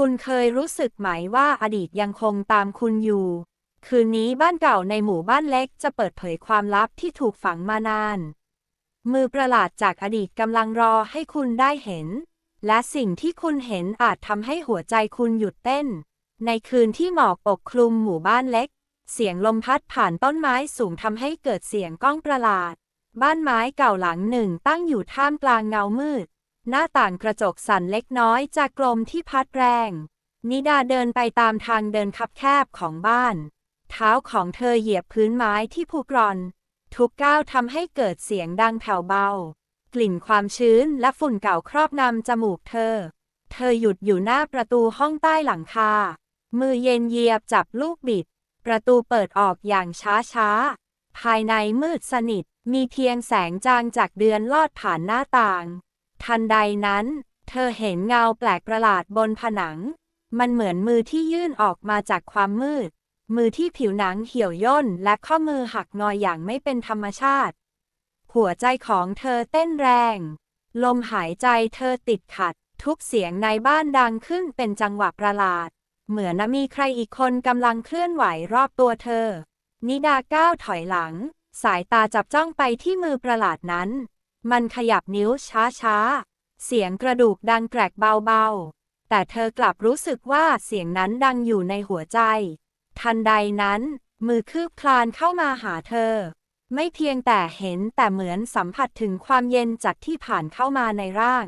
คุณเคยรู้สึกไหมว่าอดีตยังคงตามคุณอยู่ คืนนี้บ้านเก่าในหมู่บ้านเล็กจะเปิดเผยความลับที่ถูกฝังมานาน มือประหลาดจากอดีตกำลังรอให้คุณได้เห็น และสิ่งที่คุณเห็นอาจทำให้หัวใจคุณหยุดเต้น ในคืนที่หมอกปกคลุมหมู่บ้านเล็ก เสียงลมพัดผ่านต้นไม้สูงทำให้เกิดเสียงก้องประหลาด บ้านไม้เก่าหลังหนึ่งตั้งอยู่ท่ามกลางเงามืด หน้าต่างกระจกสั่นเล็กน้อยจากกลมที่พัดแรง นิดาเดินไปตามทางเดินคับแคบของบ้าน เท้าของเธอเหยียบพื้นไม้ที่ผุกร่อน ทุกก้าวทำให้เกิดเสียงดังแผ่วเบา กลิ่นความชื้นและฝุ่นเก่าครอบงำจมูกเธอ เธอหยุดอยู่หน้าประตูห้องใต้หลังคา มือเย็นเยียบจับลูกบิด ประตูเปิดออกอย่างช้าๆ ภายในมืดสนิท มีเพียงแสงจางจากเดือนลอดผ่านหน้าต่าง ทันใดนั้น เธอเห็นเงาแปลกประหลาดบนผนัง มันเหมือนมือที่ยื่นออกมาจากความมืด มือที่ผิวหนังเหี่ยวย่นและข้อมือหักงออย่างไม่เป็นธรรมชาติ หัวใจของเธอเต้นแรง ลมหายใจเธอติดขัด ทุกเสียงในบ้านดังขึ้นเป็นจังหวะประหลาด เหมือนมีใครอีกคนกำลังเคลื่อนไหวรอบตัวเธอ นิดาก้าวถอยหลัง สายตาจับจ้องไปที่มือประหลาดนั้น มันขยับนิ้วช้าๆ เสียงกระดูกดังแกรกเบาๆ แต่เธอกลับรู้สึกว่าเสียงนั้นดังอยู่ในหัวใจ ทันใดนั้น มือคืบคลานเข้ามาหาเธอ ไม่เพียงแต่เห็นแต่เหมือนสัมผัสถึงความเย็นจากที่ผ่านเข้ามาในร่าง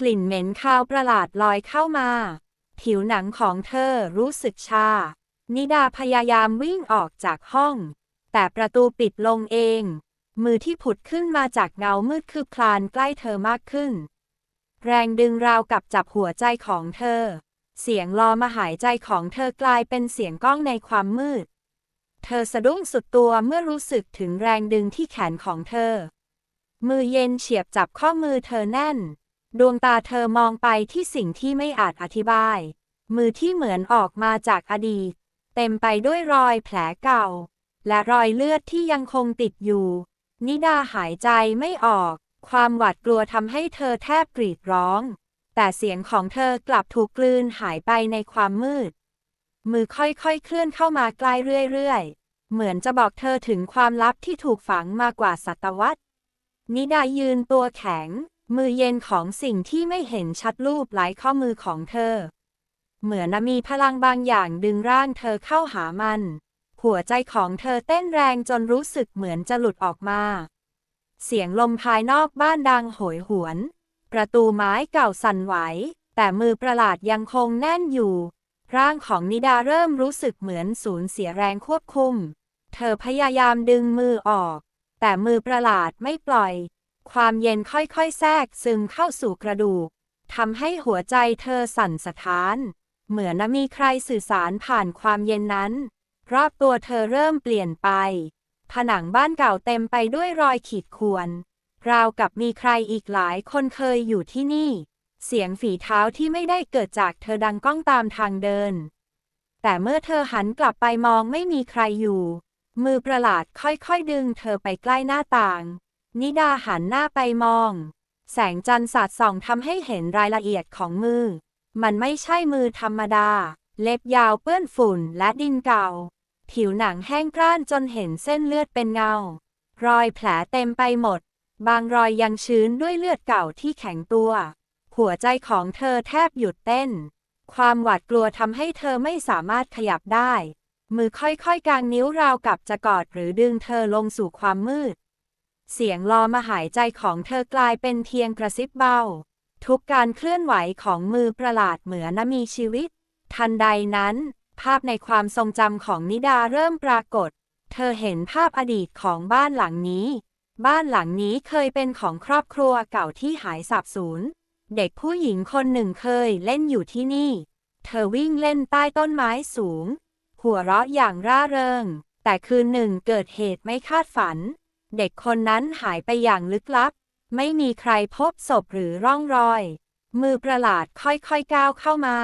กลิ่นเหม็นคาวประหลาดลอยเข้ามา ผิวหนังของเธอรู้สึกชา นิดาพยายามวิ่งออกจากห้อง แต่ประตูปิดลงเอง มือที่ผุดขึ้นมาจากเงามืดคืบคลานใกล้เธอมากขึ้น แรงดึงราวกับจับหัวใจของเธอ เสียงลอมาหายใจของเธอกลายเป็นเสียงก้องในความมืด เธอสะดุ้งสุดตัวเมื่อรู้สึกถึงแรงดึงที่แขนของเธอ มือเย็นเฉียบจับข้อมือเธอแน่น ดวงตาเธอมองไปที่สิ่งที่ไม่อาจอธิบาย มือที่เหมือนออกมาจากอดีต เต็มไปด้วยรอยแผลเก่า และรอยเลือดที่ยังคงติดอยู่ นิดาหายใจไม่ออก ความหวาดกลัวทำให้เธอแทบกรีดร้อง แต่เสียงของเธอกลับถูกกลืนหายไปในความมืด มือค่อยๆ เคลื่อนเข้ามาใกล้เรื่อยๆ เหมือนจะบอกเธอถึงความลับที่ถูกฝังมากว่าศตวรรษ นิดายืนตัวแข็ง มือเย็นของสิ่งที่ไม่เห็นชัดรูปหลายข้อมือของเธอ เหมือนมีพลังบางอย่างดึงร่างเธอเข้าหามัน หัวใจของเธอเต้นแรงจนรู้สึกเหมือนจะหลุดออกมา เสียงลมภายนอกบ้านดังโหยหวน ประตูไม้เก่าสั่นไหว แต่มือประหลาดยังคงแน่นอยู่ ร่างของนิดาเริ่มรู้สึกเหมือนสูญเสียแรงควบคุม เธอพยายามดึงมือออก แต่มือประหลาดไม่ปล่อย ความเย็นค่อยๆ แทรกซึมเข้าสู่กระดูกทำให้หัวใจเธอสั่นสะท้าน เหมือนมีใครสื่อสารผ่านความเย็นนั้น รอบตัวเธอเริ่มเปลี่ยนไป ผนังบ้านเก่าเต็มไปด้วยรอยขีดข่วน ราวกับมีใครอีกหลายคนเคยอยู่ที่นี่ เสียงฝีเท้าที่ไม่ได้เกิดจากเธอดังก้องตามทางเดิน แต่เมื่อเธอหันกลับไปมองไม่มีใครอยู่ มือประหลาดค่อยๆดึงเธอไปใกล้หน้าต่าง นิดาหันหน้าไปมอง แสงจันทร์สาดส่องทำให้เห็นรายละเอียดของมือ มันไม่ใช่มือธรรมดา เล็บยาวเปื้อนฝุ่นและดินเก่า ผิวหนังแห้งกร้านจนเห็นเส้นเลือดเป็นเงา รอยแผลเต็มไปหมด บางรอยยังชื้นด้วยเลือดเก่าที่แข็งตัว หัวใจของเธอแทบหยุดเต้น ความหวาดกลัวทำให้เธอไม่สามารถขยับได้ มือค่อยๆกางนิ้วราวกับจะกอดหรือดึงเธอลงสู่ความมืด เสียงลอมาหายใจของเธอกลายเป็นเพียงกระซิบเบา ทุกการเคลื่อนไหวของมือประหลาดเหมือนมีชีวิต ทันใดนั้น ภาพในความทรงจำของนิดาเริ่มปรากฏ เธอเห็นภาพอดีตของบ้านหลังนี้ บ้านหลังนี้เคยเป็นของครอบครัวเก่าที่หายสาบสูญ เด็กผู้หญิงคนหนึ่งเคยเล่นอยู่ที่นี่ เธอวิ่งเล่นใต้ต้นไม้สูง หัวเราะอย่างร่าเริง แต่คืนหนึ่งเกิดเหตุไม่คาดฝัน เด็กคนนั้นหายไปอย่างลึกลับ ไม่มีใครพบศพหรือร่องรอย มือประหลาดค่อยๆก้าวเข้ามา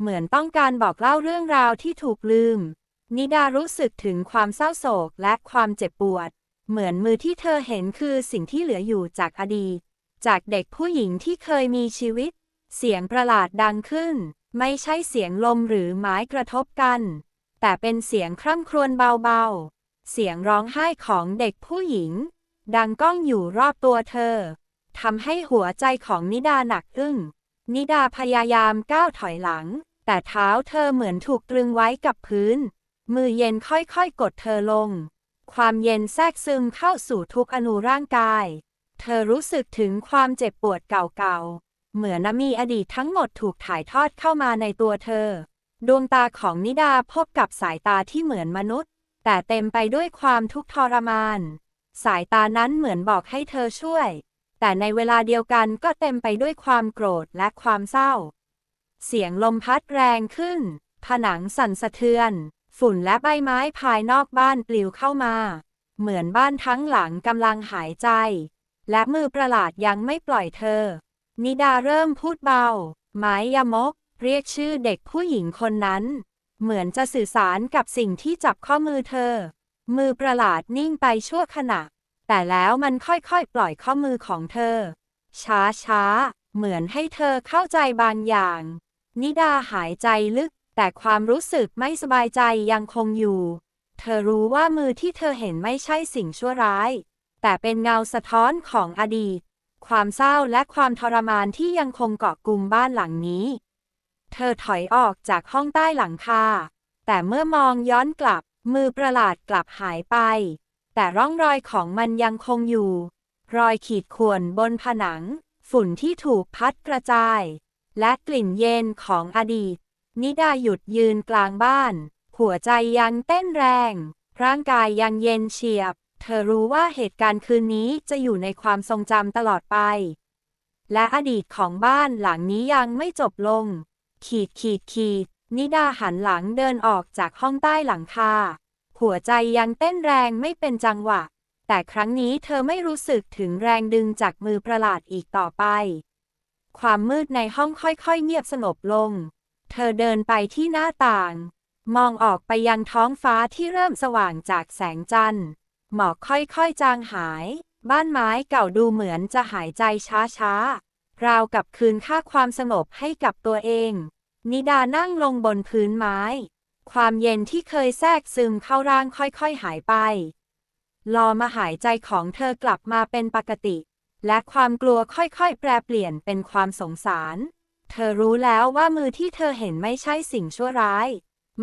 เหมือนต้องการบอกเล่าเรื่องราวที่ถูกลืม นิดารู้สึกถึงความเศร้าโศกและความเจ็บปวด เหมือนมือที่เธอเห็นคือสิ่งที่เหลืออยู่จากอดีต จากเด็กผู้หญิงที่เคยมีชีวิต เสียงประหลาดดังขึ้น ไม่ใช่เสียงลมหรือไม้กระทบกัน แต่เป็นเสียงคร่ำครวญเบาๆ เสียงร้องไห้ของเด็กผู้หญิง ดังก้องอยู่รอบตัวเธอทำให้หัวใจของนิดาหนักอึ้ง นิดาพยายามก้าวถอยหลัง แต่เท้าเธอเหมือนถูกตรึงไว้กับพื้น มือเย็นค่อยๆ กดเธอลง ความเย็นแทรกซึมเข้าสู่ทุกอนูร่างกาย เธอรู้สึกถึงความเจ็บปวดเก่าๆ เหมือนมีอดีตทั้งหมดถูกถ่ายทอดเข้ามาในตัวเธอ ดวงตาของนิดาพบกับสายตาที่เหมือนมนุษย์ แต่เต็มไปด้วยความทุกข์ทรมาน สายตานั้นเหมือนบอกให้เธอช่วย แต่ในเวลาเดียวกันก็เต็มไปด้วยความโกรธและความเศร้า เสียงลมพัดแรงขึ้น ผนังสั่นสะเทือน ฝุ่นและใบไม้ภายนอกบ้านปลิวเข้ามา เหมือนบ้านทั้งหลังกำลังหายใจ และมือประหลาดยังไม่ปล่อยเธอ นิดาเริ่มพูดเบา ไม้ยมก เรียกชื่อเด็กผู้หญิงคนนั้น เหมือนจะสื่อสารกับสิ่งที่จับข้อมือเธอ มือประหลาดนิ่งไปชั่วขณะ แต่แล้วมันค่อยๆ ปล่อยข้อมือของเธอ ช้าๆ เหมือนให้เธอเข้าใจบางอย่าง นิดาหายใจลึก แต่ความรู้สึกไม่สบายใจยังคงอยู่ เธอรู้ว่ามือที่เธอเห็นไม่ใช่สิ่งชั่วร้าย แต่เป็นเงาสะท้อนของอดีต ความเศร้าและความทรมานที่ยังคงเกาะกลุ่มบ้านหลังนี้ เธอถอยออกจากห้องใต้หลังคาแต่เมื่อมองย้อนกลับ มือประหลาดกลับหายไป แต่ร่องรอยของมันยังคงอยู่ รอยขีดข่วนบนผนัง ฝุ่นที่ถูกพัดกระจาย และกลิ่นเย็นของอดีต นิดาหยุดยืนกลางบ้าน หัวใจยังเต้นแรง ร่างกายยังเย็นเฉียบ เธอรู้ว่าเหตุการณ์คืนนี้จะอยู่ในความทรงจำตลอดไป และอดีตของบ้านหลังนี้ยังไม่จบลง ขีดขีดขีดนิดาหันหลังเดินออกจากห้องใต้หลังคา หัวใจยังเต้นแรงไม่เป็นจังหวะ แต่ครั้งนี้เธอไม่รู้สึกถึงแรงดึงจากมือประหลาดอีกต่อไป ความมืดในห้องค่อยๆ เงียบสงบลง เธอเดินไปที่หน้าต่าง มองออกไปยังท้องฟ้าที่เริ่มสว่างจากแสงจันทร์ หมอกค่อยๆ จางหาย บ้านไม้เก่าดูเหมือนจะหายใจช้าๆ ราวกับคืนค่าความสงบให้กับตัวเอง นิดานั่งลงบนพื้นไม้ ความเย็นที่เคยแทรกซึมเข้าร่างค่อยๆหายไปรอมาหายใจของเธอกลับมาเป็นปกติ และความกลัวค่อยๆ แปรเปลี่ยนเป็นความสงสาร เธอรู้แล้วว่ามือที่เธอเห็นไม่ใช่สิ่งชั่วร้าย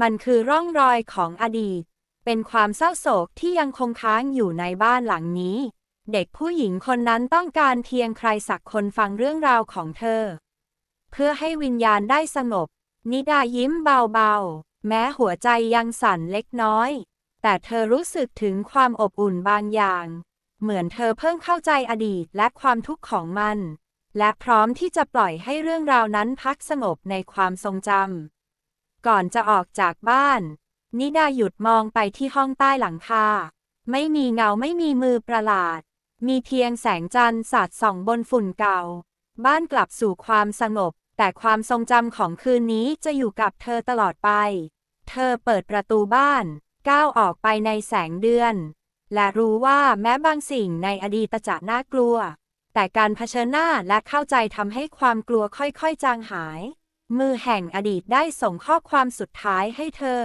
มันคือร่องรอยของอดีต เป็นความเศร้าโศกที่ยังคงค้างอยู่ในบ้านหลังนี้ เด็กผู้หญิงคนนั้นต้องการเพียงใครสักคนฟังเรื่องราวของเธอ เพื่อให้วิญญาณได้สงบ นิดายิ้มเบาๆ แม้หัวใจยังสั่นเล็กน้อย แต่เธอรู้สึกถึงความอบอุ่นบางอย่าง เหมือนเธอเพิ่งเข้าใจอดีตและความทุกข์ของมัน และพร้อมที่จะปล่อยให้เรื่องราวนั้นพักสงบในความทรงจำก่อนจะออกจากบ้าน นิดาหยุดมองไปที่ห้องใต้หลังคาไม่มีเงาไม่มีมือประหลาด มีเพียงแสงจันทร์สาดส่องบนฝุ่นเก่า บ้านกลับสู่ความสงบ แต่ความทรงจำของคืนนี้จะอยู่กับเธอตลอดไป เธอเปิดประตูบ้าน ก้าวออกไปในแสงเดือน และรู้ว่าแม้บางสิ่งในอดีตจะน่ากลัว แต่การเผชิญหน้าและเข้าใจทำให้ความกลัวค่อยๆ จางหาย มือแห่งอดีตได้ส่งข้อความสุดท้ายให้เธอ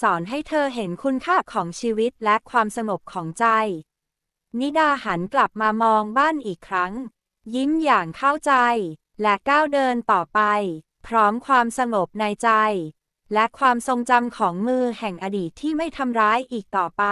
สอนให้เธอเห็นคุณค่าของชีวิตและความสงบของใจ นิดาหันกลับมามองบ้านอีกครั้ง ยิ้มอย่างเข้าใจ และก้าวเดินต่อไป พร้อมความสงบในใจ และความทรงจำของมือแห่งอดีตที่ไม่ทำร้ายอีกต่อไป